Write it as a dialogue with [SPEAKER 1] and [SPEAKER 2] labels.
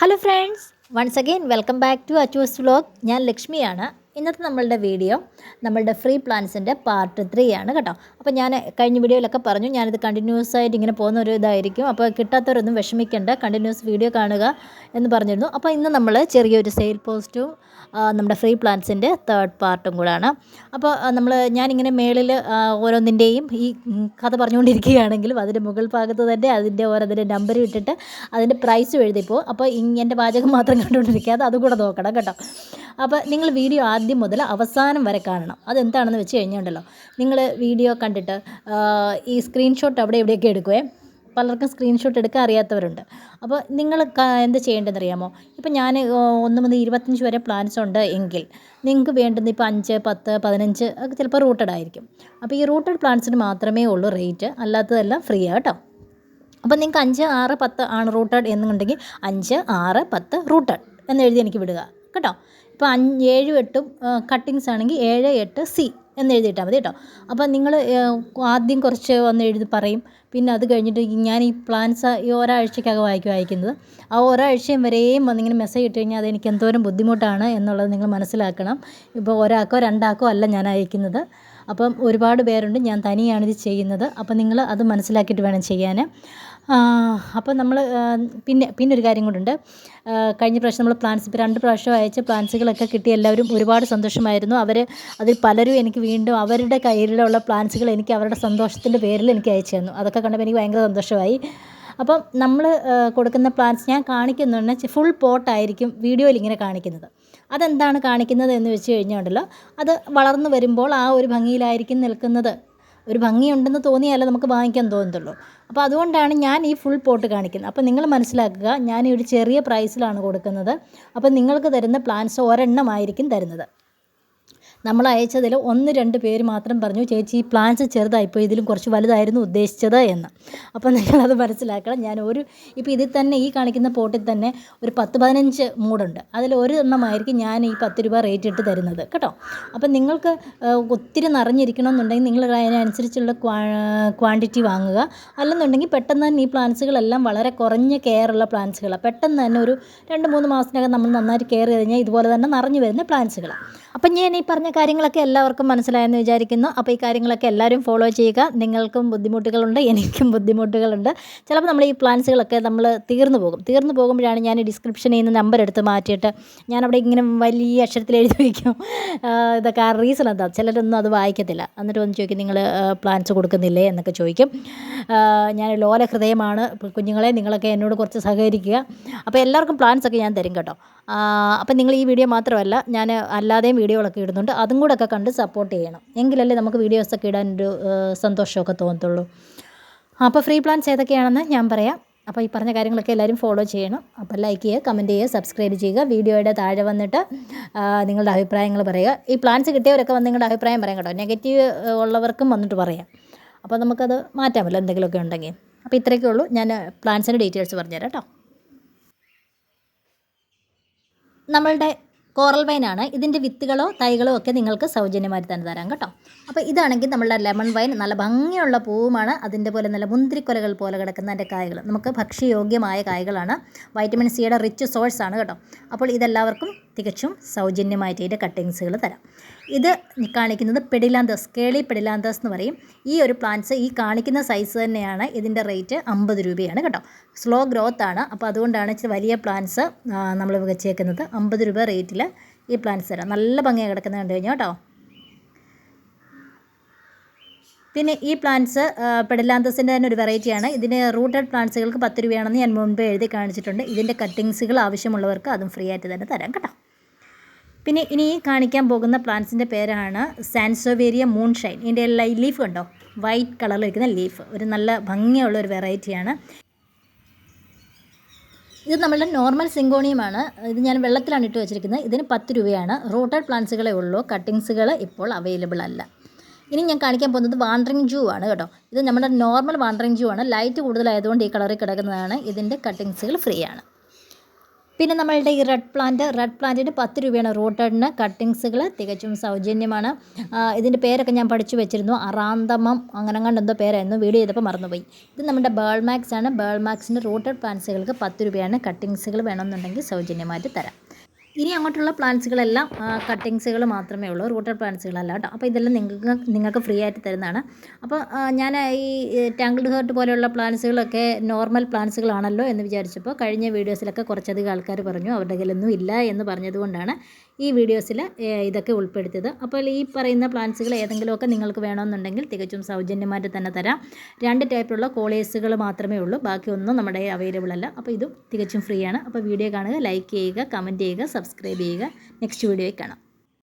[SPEAKER 1] Hello friends once again welcome back to Achus vlog ഞാൻ ലക്ഷ്മിയാണ്. ഇന്നത്തെ നമ്മളുടെ വീഡിയോ നമ്മളുടെ ഫ്രീ പ്ലാൻസിന്റെ പാർട്ട് ത്രീ ആണ് കേട്ടോ. അപ്പോൾ ഞാൻ കഴിഞ്ഞ വീഡിയോയിലൊക്കെ പറഞ്ഞു ഞാനിത് കണ്ടിന്യൂസ് ആയിട്ട് ഇങ്ങനെ പോകുന്ന ഒരു ഇതായിരിക്കും. അപ്പോൾ കിട്ടാത്തവരൊന്നും വിഷമിക്കേണ്ട കണ്ടിന്യൂസ് വീഡിയോ കാണുക എന്ന് പറഞ്ഞിരുന്നു. അപ്പോൾ ഇന്ന് നമ്മൾ ചെറിയൊരു സെയിൽ പോസ്റ്റും നമ്മുടെ ഫ്രീ പ്ലാൻസിന്റെ തേർഡ് പാർട്ടും കൂടാണ്. അപ്പോൾ നമ്മൾ ഞാനിങ്ങനെ മേളിൽ ഓരോന്നിന്റെയും ഈ കഥ പറഞ്ഞുകൊണ്ടിരിക്കുകയാണെങ്കിലും അതിന്റെ മുകൾ ഭാഗത്ത് തന്നെ അതിന്റെ ഓരോന്നിന്റെ നമ്പർ ഇട്ടിട്ട് അതിന്റെ പ്രൈസും എഴുതിപ്പോൾ അപ്പോൾ എന്റെ പാചകം മാത്രം കണ്ടുകൊണ്ടിരിക്കാതെ അതും നോക്കണം കേട്ടോ. അപ്പോൾ നിങ്ങൾ വീഡിയോ ആദ്യം മുതൽ അവസാനം വരെ കാണണം. അതെന്താണെന്ന് വെച്ച് കഴിഞ്ഞുണ്ടല്ലോ നിങ്ങൾ വീഡിയോ കണ്ടിട്ട് ഈ സ്ക്രീൻഷോട്ട് അവിടെ ഇവിടെയൊക്കെ എടുക്കുവേ. പലർക്കും സ്ക്രീൻഷോട്ട് എടുക്കാൻ അറിയാത്തവരുണ്ട്. അപ്പോൾ നിങ്ങൾ എന്താ ചെയ്യേണ്ടതെന്ന് അറിയാമോ ഇപ്പോൾ ഞാൻ ഒന്ന് മുതൽ ഇരുപത്തഞ്ച് വരെ പ്ലാൻസ് ഉണ്ട് എങ്കിൽ നിങ്ങൾക്ക് വേണ്ടുന്ന ഇപ്പോൾ അഞ്ച് പത്ത് പതിനഞ്ച് ഒക്കെ ചിലപ്പോൾ റൂട്ടഡ് ആയിരിക്കും. അപ്പോൾ ഈ റൂട്ടഡ് പ്ലാൻസിന് മാത്രമേ ഉള്ളൂ റേറ്റ് അല്ലാത്തതെല്ലാം ഫ്രീ കേട്ടോ. അപ്പോൾ നിങ്ങൾക്ക് അഞ്ച് ആറ് പത്ത് ആണ് റൂട്ടഡ് എന്നുണ്ടെങ്കിൽ അഞ്ച് ആറ് പത്ത് റൂട്ടഡ് എന്ന് എഴുതി എനിക്ക് വിടുക. കേട്ടോ? ഇപ്പോൾ അഞ്ച് ഏഴും എട്ടും കട്ടിങ്സ് ആണെങ്കിൽ ഏഴ് എട്ട് സി എന്ന് എഴുതിയിട്ടാൽ മതി കേട്ടോ. അപ്പോൾ നിങ്ങൾ ആദ്യം കുറച്ച് വന്ന് എഴുതി പറയും. പിന്നെ അത് കഴിഞ്ഞിട്ട് ഞാൻ ഈ പ്ലാൻസ് ഈ ഒരാഴ്ചക്കകം വായിക്കും അയക്കുന്നത് ആ ഒരാഴ്ചയും വരെയും വന്നിങ്ങനെ മെസ്സേജ് ഇട്ട് കഴിഞ്ഞാൽ അതെനിക്ക് എന്തോരം ബുദ്ധിമുട്ടാണ് എന്നുള്ളത് നിങ്ങൾ മനസ്സിലാക്കണം. ഇപ്പോൾ ഒരാൾക്കോ രണ്ടാൾക്കോ അല്ല ഞാൻ അയക്കുന്നത്. അപ്പം ഒരുപാട് പേരുണ്ട് ഞാൻ തനിയാണിത് ചെയ്യുന്നത്. അപ്പം നിങ്ങൾ അത് മനസ്സിലാക്കിയിട്ട് വേണം ചെയ്യാൻ അപ്പോൾ നമ്മൾ പിന്നെ പിന്നെ ഒരു കാര്യം കൂടെ കഴിഞ്ഞ പ്രാവശ്യം നമ്മൾ പ്ലാൻസ് ഇപ്പോൾ രണ്ട് പ്രാവശ്യം അയച്ച പ്ലാൻസുകളൊക്കെ കിട്ടി എല്ലാവരും ഒരുപാട് സന്തോഷമായിരുന്നു. അവർ അതിൽ പലരും എനിക്ക് വീണ്ടും അവരുടെ കയ്യിലുള്ള പ്ലാൻസുകൾ എനിക്ക് അവരുടെ സന്തോഷത്തിന്റെ പേരിൽ എനിക്ക് അയച്ചു തന്നു. അതൊക്കെ കണ്ടപ്പോൾ എനിക്ക് ഭയങ്കര സന്തോഷമായി. അപ്പം നമ്മൾ കൊടുക്കുന്ന പ്ലാൻസ് ഞാൻ കാണിക്കുന്നുണ്ട്. ഫുൾ പോട്ടായിരിക്കും വീഡിയോയിൽ ഇങ്ങനെ കാണിക്കുന്നത്. അതെന്താണ് കാണിക്കുന്നത് എന്ന് വെച്ച് കഴിഞ്ഞുണ്ടല്ലോ അത് വളർന്നു വരുമ്പോൾ ആ ഒരു ഭംഗിയിലായിരിക്കും നിൽക്കുന്നത്. ഒരു ഭംഗിയുണ്ടെന്ന് തോന്നിയാലേ നമുക്ക് വാങ്ങിക്കാൻ തോന്നത്തുള്ളൂ. അപ്പോൾ അതുകൊണ്ടാണ് ഞാൻ ഈ ഫുൾ പോട്ട് കാണിക്കുന്നത്. അപ്പോൾ നിങ്ങൾ മനസ്സിലാക്കുക ഞാൻ ഈ ഒരു ചെറിയ പ്രൈസിലാണ് കൊടുക്കുന്നത്. അപ്പോൾ നിങ്ങൾക്ക് തരുന്ന പ്ലാൻസ് ഒരെണ്ണമായിരിക്കും തരുന്നത്. നമ്മൾ അയച്ചതിൽ ഒന്ന് രണ്ട് പേര് മാത്രം പറഞ്ഞു ചേച്ചി ഈ പ്ലാൻസ് ചെറുതായിപ്പോൾ ഇതിലും കുറച്ച് വലുതായിരുന്നു ഉദ്ദേശിച്ചത് എന്ന്. അപ്പോൾ നിങ്ങളത് മനസ്സിലാക്കണം. ഞാൻ ഒരു ഇപ്പോൾ ഇതിൽ തന്നെ ഈ കാണിക്കുന്ന പോട്ടിൽ തന്നെ ഒരു പത്ത് പതിനഞ്ച് മൂടുണ്ട്. അതിൽ ഒരു എണ്ണമായിരിക്കും ഞാൻ ഈ പത്ത് രൂപ റേറ്റ് ഇട്ട് തരുന്നത്. കേട്ടോ? അപ്പം നിങ്ങൾക്ക് ഒത്തിരി ഒത്തിരി നിറഞ്ഞിരിക്കണമെന്നുണ്ടെങ്കിൽ നിങ്ങൾ അതിനനുസരിച്ചുള്ള ക്വാ ക്വാണ്ടിറ്റി വാങ്ങുക. അല്ലെന്നുണ്ടെങ്കിൽ പെട്ടെന്ന് തന്നെ ഈ പ്ലാന്റ്സുകളെല്ലാം വളരെ കുറഞ്ഞ കെയറുള്ള പ്ലാന്റ്സുകളാണ് പെട്ടെന്ന് തന്നെ ഒരു രണ്ട് മൂന്ന് മാസത്തിനകം നമ്മൾ നന്നായിട്ട് കെയർ ചെയ്ത് കഴിഞ്ഞാൽ ഇതുപോലെ തന്നെ നിറഞ്ഞു വരുന്ന പ്ലാന്റ്സുകളാണ് അപ്പം ഞാൻ ഈ പറഞ്ഞ കാര്യങ്ങളൊക്കെ എല്ലാവർക്കും മനസ്സിലായെന്ന് വിചാരിക്കുന്നു. അപ്പോൾ ഈ കാര്യങ്ങളൊക്കെ എല്ലാവരും ഫോളോ ചെയ്യുക. നിങ്ങൾക്കും ബുദ്ധിമുട്ടുകളുണ്ട് എനിക്കും ബുദ്ധിമുട്ടുകളുണ്ട്. ചിലപ്പോൾ നമ്മൾ ഈ പ്ലാൻസുകളൊക്കെ നമ്മൾ തീർന്നു പോകും. തീർന്നു പോകുമ്പോഴാണ് ഞാൻ ഡിസ്ക്രിപ്ഷനിൽ നിന്ന് നമ്പർ എടുത്ത് മാറ്റിയിട്ട് ഞാൻ അവിടെ ഇങ്ങനെ വലിയ അക്ഷരത്തിൽ എഴുതി വയ്ക്കും ഇതൊക്കെ ആ റീസൺ എന്താ? ചിലരൊന്നും അത് വായിക്കത്തില്ല. എന്നിട്ട് വന്ന് ചോദിക്കും നിങ്ങൾ പ്ലാൻസ് കൊടുക്കുന്നില്ലേ? എന്നൊക്കെ ചോദിക്കും. ഞാൻ ലോല ഹൃദയമാണ് കുഞ്ഞുങ്ങളെ നിങ്ങളൊക്കെ എന്നോട് കുറച്ച് സഹകരിക്കുക. അപ്പോൾ എല്ലാവർക്കും പ്ലാൻസ് ഒക്കെ ഞാൻ തരും കേട്ടോ. അപ്പം നിങ്ങൾ ഈ വീഡിയോ മാത്രമല്ല ഞാൻ അല്ലാതെയും വീഡിയോകളൊക്കെ ഇടുന്നുണ്ട്. അതും കൂടെ ഒക്കെ കണ്ട് സപ്പോർട്ട് ചെയ്യണം. എങ്കിലല്ലേ നമുക്ക് വീഡിയോസൊക്കെ ഒരു സന്തോഷമൊക്കെ തോന്നത്തുള്ളൂ. അപ്പോൾ ഫ്രീ പ്ലാൻസ് ഏതൊക്കെയാണെന്ന് ഞാൻ പറയാം. അപ്പോൾ ഈ പറഞ്ഞ കാര്യങ്ങളൊക്കെ എല്ലാവരും ഫോളോ ചെയ്യണം. അപ്പോൾ ലൈക്ക് ചെയ്യുക കമന്റ് ചെയ്യുക സബ്സ്ക്രൈബ് ചെയ്യുക വീഡിയോയുടെ താഴെ വന്നിട്ട് നിങ്ങളുടെ അഭിപ്രായങ്ങൾ പറയുക. ഈ പ്ലാൻസ് കിട്ടിയവരൊക്കെ വന്ന് നിങ്ങളുടെ അഭിപ്രായം പറയാം കേട്ടോ. നെഗറ്റീവ് ഉള്ളവർക്കും വന്നിട്ട് പറയാം. അപ്പോൾ നമുക്കത് മാറ്റാമല്ലോ എന്തെങ്കിലുമൊക്കെ ഉണ്ടെങ്കിൽ. അപ്പോൾ ഇത്രയൊക്കെ ഉള്ളൂ. ഞാൻ പ്ലാൻസിന്റെ ഡീറ്റെയിൽസ് പറഞ്ഞുതരാം കേട്ടോ. നമ്മളുടെ കോറൽ വൈനാണ് ഇതിന്റെ വിത്തുകളോ തൈകളോ ഒക്കെ നിങ്ങൾക്ക് സൗജന്യമായി തന്നെ തരാം കേട്ടോ. അപ്പോൾ ഇതാണെങ്കിൽ നമ്മളുടെ ലെമൺ വൈൻ നല്ല ഭംഗിയുള്ള പൂവുമാണ്. അതിന്റെ പോലെ നല്ല മുന്തിരിക്കൊലകൾ പോലെ കിടക്കുന്ന അതിന്റെ കായകൾ. നമുക്ക് ഭക്ഷ്യയോഗ്യമായ കായകളാണ്. വൈറ്റമിൻ സിയുടെ റിച്ച് സോഴ്സ് ആണ് കേട്ടോ. അപ്പോൾ ഇതെല്ലാവർക്കും തികച്ചും സൗജന്യമായിട്ട് ഇതിന്റെ കട്ടിങ്സുകൾ തരാം. ഇത് കാണിക്കുന്നത് പെഡിലാന്തസ് കേളി പെഡിലാന്തസ് എന്ന് പറയും. ഈ ഒരു പ്ലാന്റ്സ് ഈ കാണിക്കുന്ന സൈസ് തന്നെയാണ് ഇതിന്റെ റേറ്റ് അമ്പത് രൂപയാണ് കേട്ടോ. സ്ലോ ഗ്രോത്ത് ആണ്. അപ്പോൾ അതുകൊണ്ടാണ് വലിയ പ്ലാന്റ്സ് നമ്മൾ വെച്ചേക്കുന്നത് അമ്പത് രൂപ റേറ്റിൽ ഈ പ്ലാന്റ്സ് തരാം. നല്ല ഭംഗിയാണ് കിടക്കുന്നത് കണ്ടു കഴിഞ്ഞാൽ കേട്ടോ. പിന്നെ ഈ പ്ലാന്റ്സ് പെഡലാന്തസിന്റെ തന്നെ ഒരു വെറൈറ്റിയാണ് ഇതിന് റൂട്ടഡ് പ്ലാന്റ്സുകൾക്ക് പത്ത് രൂപയാണെന്ന് ഞാൻ മുൻപ് എഴുതി കാണിച്ചിട്ടുണ്ട്. ഇതിന്റെ കട്ടിങ്സുകൾ ആവശ്യമുള്ളവർക്ക് അതും ഫ്രീ ആയിട്ട് തന്നെ തരാം കേട്ടോ. പിന്നെ ഇനി ഈ കാണിക്കാൻ പോകുന്ന പ്ലാന്റ്സിന്റെ പേരാണ് സാൻസോവേരിയ മൂൺഷൈൻ ഇതിന്റെ എല്ലാ ലീഫ് കണ്ടോ? വൈറ്റ് കളറിൽ വയ്ക്കുന്ന ലീഫ് ഒരു നല്ല ഭംഗിയുള്ള ഒരു വെറൈറ്റിയാണ് ഇത് നമ്മളുടെ നോർമൽ സിങ്കോണിയമാണ് ഇത് ഞാൻ വെള്ളത്തിലാണ് ഇട്ട് വെച്ചിരിക്കുന്നത്. ഇതിന് പത്ത് രൂപയാണ്. റൂട്ടഡ് പ്ലാന്റ്സുകളെ ഉള്ളൂ. കട്ടിങ്സുകൾ ഇപ്പോൾ അവൈലബിൾ അല്ല. ഇനി ഞാൻ കാണിക്കാൻ പോകുന്നത് വാണ്ടറിങ് ജൂ ആണ് കേട്ടോ. ഇത് നമ്മുടെ നോർമൽ വാണ്ടറിങ് ജൂ ആണ്. ലൈറ്റ് കൂടുതലായതുകൊണ്ട് ഈ കളറിൽ കിടക്കുന്നതാണ്. ഇതിന്റെ കട്ടിങ്സുകൾ ഫ്രീ ആണ്. പിന്നെ നമ്മളുടെ ഈ റെഡ് പ്ലാന്റ് റെഡ് പ്ലാന്റിന് പത്ത് രൂപയാണ് റൂട്ടഡിന് കട്ടിങ്സുകൾ തികച്ചും സൗജന്യമാണ്. ഇതിന്റെ പേരൊക്കെ ഞാൻ പഠിച്ചു വെച്ചിരുന്നു. അറാന്തമം അങ്ങനെ കണ്ട് എന്തോ പേരായിരുന്നു. വീഡിയോ ചെയ്തപ്പോൾ മറന്നുപോയി. ഇത് നമ്മുടെ ബേൾമാക്സ് ആണ്. ബേൾമാക്സിന്റെ റൂട്ടഡ് പ്ലാന്റ്സുകൾക്ക് പത്ത് രൂപയാണ് കട്ടിങ്സുകൾ വേണമെന്നുണ്ടെങ്കിൽ സൗജന്യമായിട്ട് തരാം. ഇനി അങ്ങോട്ടുള്ള പ്ലാന്റ്സുകളെല്ലാം കട്ടിങ്സുകൾ മാത്രമേ ഉള്ളൂ. റൂട്ടഡ് പ്ലാന്റ്സുകളല്ല കേട്ടോ. അപ്പോൾ ഇതെല്ലാം നിങ്ങൾക്ക് നിങ്ങൾക്ക് ഫ്രീ ആയിട്ട് തരുന്നതാണ്. അപ്പോൾ ഞാൻ ഈ ടാങ്കിൾഡ് ഹേർട്ട് പോലെയുള്ള പ്ലാന്റ്സുകളൊക്കെ നോർമൽ പ്ലാന്റ്സുകളാണല്ലോ എന്ന് വിചാരിച്ചപ്പോൾ കഴിഞ്ഞ വീഡിയോസിലൊക്കെ കുറച്ചധികം ആൾക്കാർ പറഞ്ഞു. അവരുടെ കയ്യിലൊന്നും ഇല്ല എന്ന് പറഞ്ഞതുകൊണ്ടാണ് ഈ വീഡിയോസിൽ ഇതൊക്കെ ഉൾപ്പെടുത്തിയത്. അപ്പോൾ ഈ പറയുന്ന പ്ലാന്റ്സുകൾ ഏതെങ്കിലുമൊക്കെ നിങ്ങൾക്ക് വേണമെന്നുണ്ടെങ്കിൽ തികച്ചും സൗജന്യമായിട്ട് തന്നെ തരാം. രണ്ട് ടൈപ്പിലുള്ള കോളേഴ്സുകൾ മാത്രമേ ഉള്ളൂ. ബാക്കിയൊന്നും നമ്മുടെ അവൈലബിൾ അല്ല. അപ്പോൾ ഇതും തികച്ചും ഫ്രീ ആണ് അപ്പോൾ വീഡിയോ കാണുക ലൈക്ക് ചെയ്യുക കമന്റ് ചെയ്യുക സബ്സ്ക്രൈബ് ചെയ്യുക. നെക്സ്റ്റ് വീഡിയോയിൽ കാണാം.